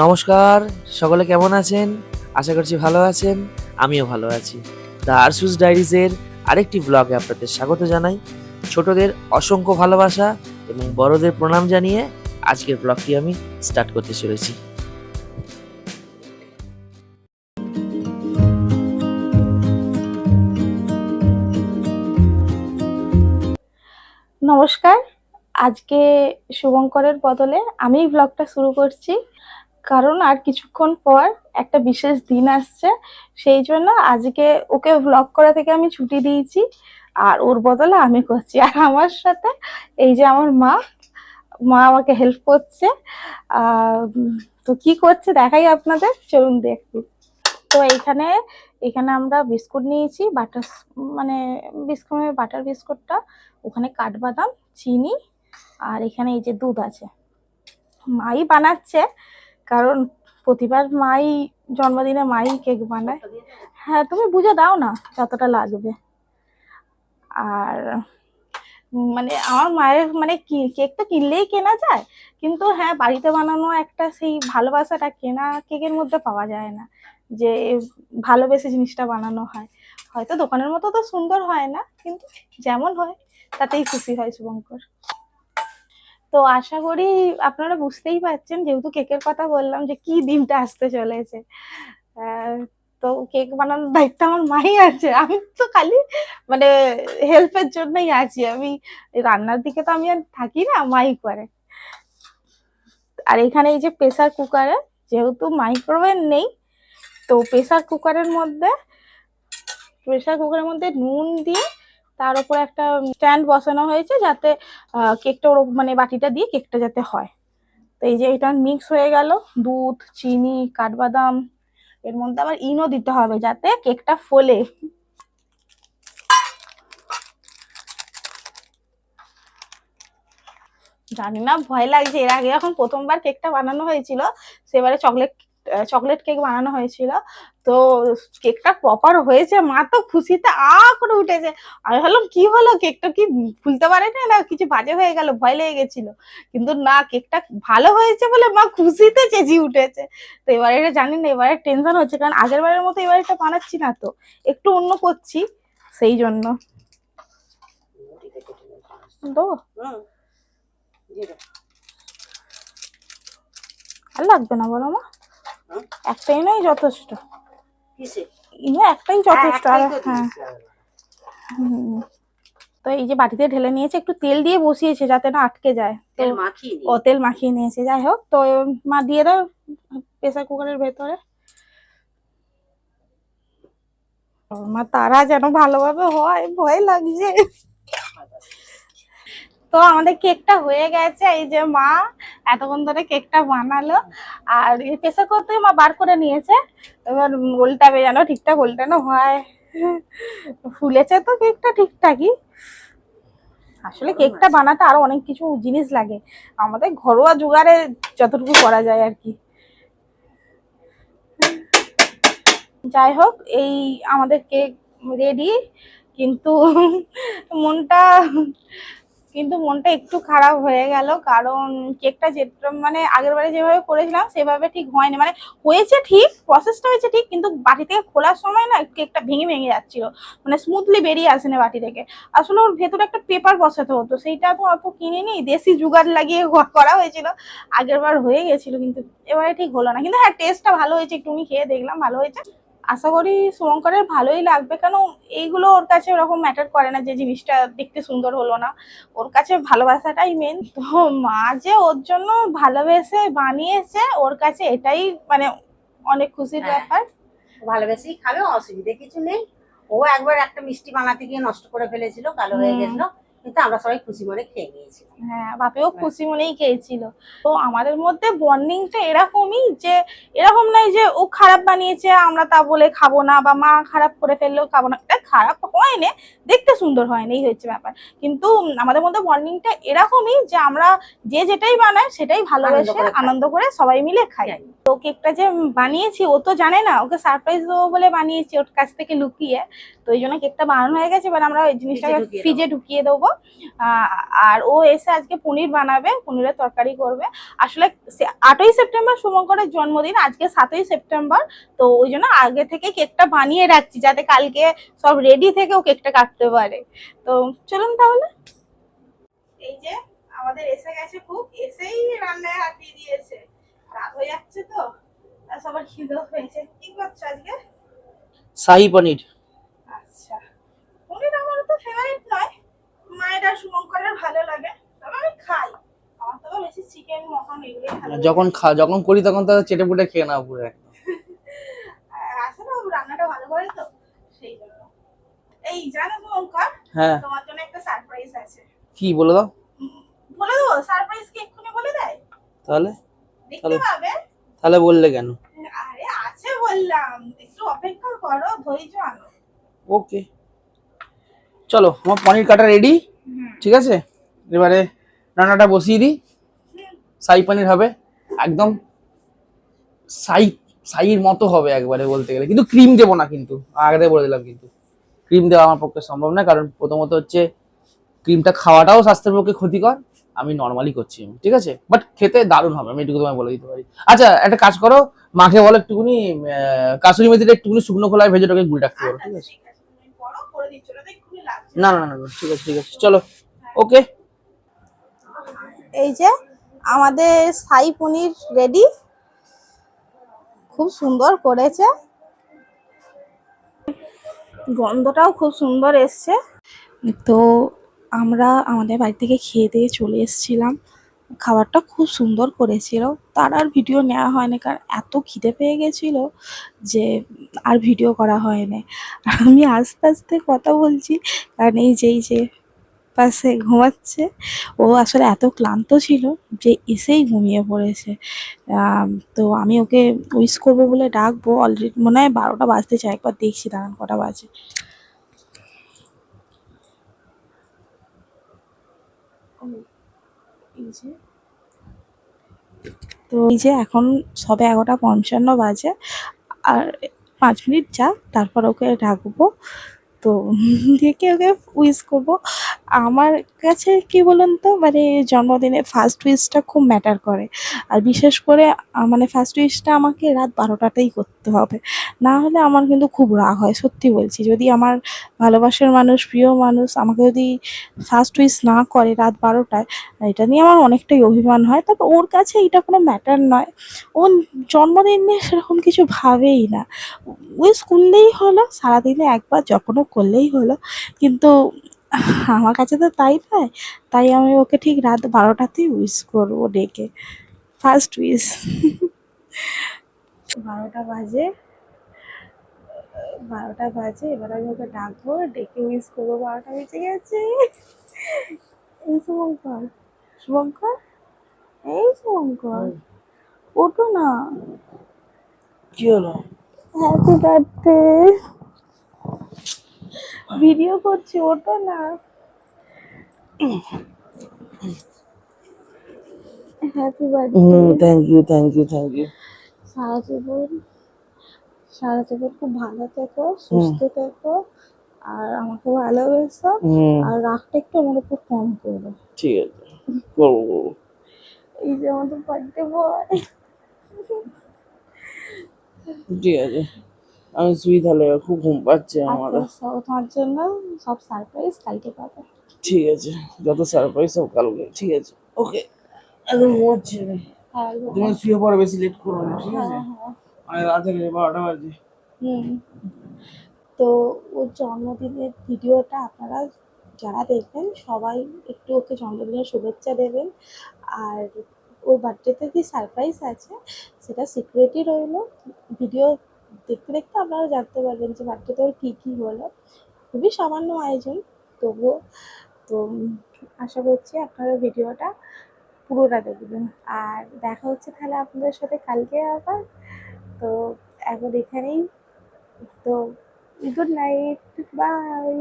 নমস্কার, সকলে কেমন আছেন? আশা করছি ভালো আছেন, আমিও ভালো আছি। দ্য আরসুস ডায়েরিজের আরেকটি ব্লগে আপনাদের স্বাগত জানাই। ছোটদের অসংখ্য ভালোবাসা এবং বড়দের প্রণাম জানিয়ে আজকের ব্লগটি আমি স্টার্ট করতে চলেছি। নমস্কার, আজকে শুভঙ্করের বদলে আমি ব্লগটা শুরু করছি। কারণ আর কিছুক্ষণ পর একটা বিশেষ দিন আসছে, সেই জন্য আজকে ওকে ব্লগ করা থেকে আমি ছুটি দিয়েছি, আর ওর বদলে আমি করছি। আর আমার সাথে এই যে আমার মা মা আমাকে হেল্প করছে। তো কি করছে দেখাই আপনাদের, চলুন দেখি। তো এইখানে এখানে আমরা বিস্কুট নিয়েছি, বাটার মানে বিস্কুট, বাটার বিস্কুটটা, ওখানে কাঠবাদাম, চিনি, আর এখানে এই যে দুধ আছে। মাই বানাচ্ছে কারণ প্রতিবার মাই জন্মদিনে মাই কেক বানায়। হ্যাঁ তুমি বুঝে দাও না যতটা লাগবে। আর মানে আমার মায়ের মানে কি, কেকটা কিনলেই কেনা যায়। কিন্তু হ্যাঁ বাড়িতে বানানো একটা সেই ভালোবাসাটা কেনা কেকের মধ্যে পাওয়া যায় না। যে ভালোবেসে জিনিসটা বানানো হয়। হয়তো দোকানের মতো তো সুন্দর হয় না, কিন্তু যেমন হয়, তাতেই খুশি হয় শুভঙ্কর। তো আশা করি আপনারা বুঝতেই পারছেন, যেহেতু কেকের কথা বললাম যে কি দিনটা আসতে চলেছে। তো কেক বানানোর দায়িত্ব আমার মাই আছে। আমি তো খালি মানে হেল্পের জন্যই আছি। আমি রান্নার দিকে তো আমি আর থাকি না, মাই করে। আর এখানে এই যে প্রেসার কুকারে যেহেতু মাইক্রোওয়েভ নেই, তো প্রেসার কুকারের মধ্যে প্রেসার কুকারের মধ্যে নুন দিয়ে তার উপর একটা স্ট্যান্ড বসানো হয়েছে যাতে কেকটা ওর মানে বাটিটা দিয়ে কেকটা যাতে হয়। তো এই যে এটা মিক্স হয়ে গেল, দুধ, চিনি, কাঠবাদাম, এর মধ্যে আবার ইনো দিতে হবে যাতে কেকটা ফোলে। জানি না, ভয় লাগছে। এর আগে যখন প্রথমবার কেকটা বানানো হয়েছিল, সেবারে চকলেট চকলেট কেক বানানো হয়েছিল। তো কেকটা প্রপার হয়েছে মা তো খুশিতে আ করে উঠেছে। আমি ভাবলাম কি হলো? কেকটা কি খুলতে পারে না না কিছু বাজে হয়ে গেল ভয় লেগে গেছিল। কিন্তু না কেকটা ভালো হয়েছে বলে মা খুশিতে চেঁচিয়ে উঠেছে। তো এবারে এটা জানি না এবারে টেনশন হচ্ছে কারণ আগের বারের মতো এবারে এটা বানাচ্ছি না তো। একটু অন্য করছি সেই জন্য। আর লাগবে না বলো মা? একটাই নয় যথেষ্ট। ইয়ে একটাই যথেষ্ট আর হ্যাঁ। হুম। তো এই যে বাটিতে ঢেলে নিয়েছে একটু তেল দিয়ে বসিয়েছে যাতে না আটকে যায়। তেল মাখিয়ে। ও তেল মাখিয়ে নিয়েছে। যাই হোক তো মা দিয়ে দাও প্রেসার কুকারের ভেতরে। মা তারা যেন ভালোভাবে হয় ভয় লাগছে। তো আমাদের কেকটা হয়ে গেছে, এই যে মা এতক্ষণ ধরে কেকটা বানালো। আর এই প্রেসার থেকে মা বার করে নিয়েছে। এবার উল্টাবে যেন ঠিকঠাক উল্টানো হয়। ফুলেছে তো কেকটা ঠিকঠাকই। আসলে কেকটা বানাতে আরও অনেক কিছু জিনিস লাগে। আমাদের ঘরোয়া জোগাড়ে যতটুকু করা যায় আর কি। যাই হোক, এই আমাদের কেক রেডি কিন্তু মনটা কিন্তু মনটা একটু খারাপ হয়ে গেল, কারণ কেকটা যে মানে আগের বারে যেভাবে করেছিলাম, সেভাবে ঠিক হয়নি। মানে হয়েছে ঠিক প্রসেসটা হয়েছে ঠিক, কিন্তু বাটি থেকে খোলার সময় না কেকটা ভেঙে ভেঙে যাচ্ছিল। মানে স্মুথলি বেরিয়ে আসেনি বাটি থেকে। আসলে ওর ভেতরে একটা পেপার বসাতে হতো, সেইটা তো অত কিনিনি, দেশি জুগাড় লাগিয়ে করা হয়েছিল। আগের বার হয়ে গেছিল, কিন্তু এবারে ঠিক হলো না। কিন্তু হ্যাঁ টেস্টটা ভালো হয়েছে একটু খেয়ে দেখলাম, ভালো হয়েছে। আশা করি শুভঙ্করের ভালোই লাগবে। কেন এইগুলো ওর কাছে ওরকম ম্যাটার করে না যে জিনিসটা দেখতে সুন্দর হলো না। ওর কাছে ভালোবাসাটাই মেন তো মা যে ওর জন্য ভালোবেসে বানিয়েছে ওর কাছে এটাই মানে অনেক খুশির হ্যাঁ। ব্যাপার। ভালোবেসেই খাবে অসুবিধা কিছু নেই। ও একবার একটা মিষ্টি বানাতে গিয়ে নষ্ট করে ফেলেছিল কালো হয়ে। গেছিল। কিন্তু আমরা সবাই খুশি মনে খেয়ে নিয়েছি হ্যাঁ বাপেও খুশি মনেই খেয়েছিল। তো আমাদের মধ্যে বন্ডিংটা এরকমই যে এরকম নয় যে ও খারাপ বানিয়েছে আমরা তা বলে খাব না বা মা খারাপ করে ফেললেও খাব না। এটা খারাপ হয় না দেখতে সুন্দর হয় না এই হচ্ছে ব্যাপার। কিন্তু আমাদের মধ্যে বন্ডিংটা এরকমই যে আমরা যে যেটাই বানাই সেটাই ভালোবেসে আনন্দ করে সবাই মিলে খাই। খাই। তো কেকটা যে বানিয়েছি ও তো জানে না ওকে সারপ্রাইজ দেবো বলে বানিয়েছি ওর কাছ থেকে লুকিয়ে। তো এই জন্য কেকটা বানানো হয়ে গেছে এবার আমরা ওই জিনিসটাকে ফ্রিজে ঢুকিয়ে দেবো। আর ও এসে আজকে পনির বানাবে পনিরের তরকারি করবে। আসলে আটই সেপ্টেম্বর শুভঙ্করের জন্মদিন আজকে সাতই সেপ্টেম্বর। তো ওই জন্য আগে থেকে কেকটা বানিয়ে রাখছি যাতে কালকে সব রেডি থেকে ও কেকটা কাটতে পারে। তো চলুন তাহলে। এই যে আমাদের এসে গেছে খুব এসেই রান্নায় হাত দিয়ে দিয়েছে। রাত হয়ে যাচ্ছে তো সবার খিদেও হয়েছে। কি করছ আজকে? শাহি পনির। আচ্ছা পনির আমার তো ফেভারিট নয়। মায়ের শুভঙ্করের ভালো লাগে। তবে আমি খাই। আমার তো বেশি চিকেন মটন এগুলোই ভালো যখন খা যখন করি তখন তো চেটে পুটে খেয়ে নেওয়া পুরো আসলে রান্নাটা ভালো করে তো সেই জন্য। এই জানো শুভঙ্কর হ্যাঁ। তোমার জন্য একটা সারপ্রাইজ আছে। কি বলে দাও? বলে সারপ্রাইজ কি এক্ষুনি বলে দেয়? তাহলে? দেখতে তাহলে- পাবে। তাহলে বললে কেন? আরে আছে বললাম। একটু অপেক্ষা করো ধৈর্য আনো। ওকে। চলো আমার পনির কাটা রেডি ঠিক আছে? এবারে রান্নাটা বসিয়ে দিই। সাই পনির হবে একদম সাই সাইয়ের মতো হবে একবারে বলতে গেলে। কিন্তু ক্রিম দেবো না কিন্তু আগে বলে দিলাম কিন্তু। ক্রিম দেওয়া আমার পক্ষে সম্ভব না কারণ প্রথমত হচ্ছে ক্রিমটা খাওয়াটাও স্বাস্থ্যের পক্ষে ক্ষতিকর আমি নর্মালি করছি আমি, ঠিক আছে? বাট খেতে দারুণ হবে আমি এটুকু তোমায় বলে দিতে পারি। আচ্ছা একটা কাজ করো মাকে বলো একটুখানি আহ, কাসুরি মেথিটা একটুখানি শুকনো খোলায় ভেজে ওটাকে গুল রাখতে পারো আচ্ছা ঠিক আছে না না না ঠিক আছে ঠিক আছে, চলো, ওকে। এই যে আমাদের সাই পনির রেডি খুব সুন্দর করেছে। গন্ধটাও খুব সুন্দর এসছে। তো আমরা আমাদের বাড়ি থেকে খেয়ে দিয়ে চলে এসেছিলাম। খাবারটা খুব সুন্দর করেছিল। তার আর ভিডিও নেওয়া হয়নি, কারণ এত খিদে পেয়ে গেছিল যে আর ভিডিও করা হয়নি। আমি আস্তে আস্তে কথা বলছি, কারণ এই যে এই যে পাশে ঘুমাচ্ছে, ও আসলে এত ক্লান্ত ছিল যে এসেই ঘুমিয়ে পড়েছে। তো আমি ওকে উইশ করব বলে ডাকবো অলরেডি মনে হয় বারোটা বাজতে চাই একবার দেখছি দাঁড়ান কটা বাজে ও, এই যে। তো এই যে এখন সবে এগারোটা পঞ্চান্ন বাজে, আর পাঁচ মিনিট যা, তারপর ওকে ডাকবো তো ডেকে ওকে উইস করব। আমার কাছে কি বলুন তো মানে জন্মদিনে ফার্স্ট উইশটা খুব ম্যাটার করে। আর বিশেষ করে মানে ফার্স্ট উইশটা আমাকে রাত বারোটাতেই করতে হবে। না হলে আমার কিন্তু খুব রাগ হয়, সত্যি বলছি। যদি আমার ভালোবাসার মানুষ, প্রিয় মানুষ আমাকে যদি ফার্স্ট উইশ না করে রাত বারোটায়, এটা নিয়ে আমার অনেকটাই অভিমান হয়। তবে ওর কাছে এটা কোনো ম্যাটার নয়। ও জন্মদিন নিয়ে সেরকম কিছু ভাবেই না। উইশ করলেই হলো, সারাদিনে একবার যখনও করলেই হলো। কিন্তু আমার কাছে তো তাই নয় তাই আমি ওকে ঠিক রাত বারোটাতেই উইশ করব ডেকে। ফার্স্ট উইশ বারোটা বাজে। বারোটা বাজে এবার আমি ওকে ডাকবো ডেকে উইশ করব বারোটা বেজে গেছে। এই শুভঙ্কর। শুভঙ্কর? এই শুভঙ্কর। ওঠো না। কি হলো? হ্যাপি বার্থডে ভিডিও করছি ওটা না। Happy birthday thank you thank you thank you সারা জীবন সারা জীবন খুব ভালো থেকো সুস্থ থেকো আর আমাকে ভালোবেসো আর রাগটা একটু আমার উপর কম করো। ঠিক আছে করব এই যে আমাদের বার্থডে বয় ঠিক আছে। আমি শুই তাহলে খুব ঘুম পাচ্ছে আমার। আচ্ছা সব তোমার জন্য সব সারপ্রাইজ কালকে পাবে। ঠিক আছে যত সারপ্রাইজ সব কালকে ঠিক আছে। ওকে এখন ঘুমাচ্ছি আমি হ্যাঁ। তুমি শুয়ে পড়ো বেশি লেট করো না ঠিক আছে? হ্যাঁ। হ্যাঁ অনেক রাত থেকে বারোটা বাজে। হুম। তো ওর জন্মদিনের ভিডিওটা আপনারা যারা দেখবেন সবাই একটু ওকে জন্মদিনের শুভেচ্ছা দেবেন। আর ওর বার্থডেতে কি সারপ্রাইজ আছে সেটা সিক্রেটই রইল। ভিডিও দেখতে দেখতে আপনারা জানতে পারবেন যে বার্থডেতে তোর কী কী হলো। খুবই সামান্য আয়োজন, তবুও তো আশা করছি আপনারা ভিডিওটা পুরোটা দেখবেন। আর দেখা হচ্ছে তাহলে আপনাদের সাথে কালকে আবার। তো এখন এখানেই। তো গুড নাইট বাই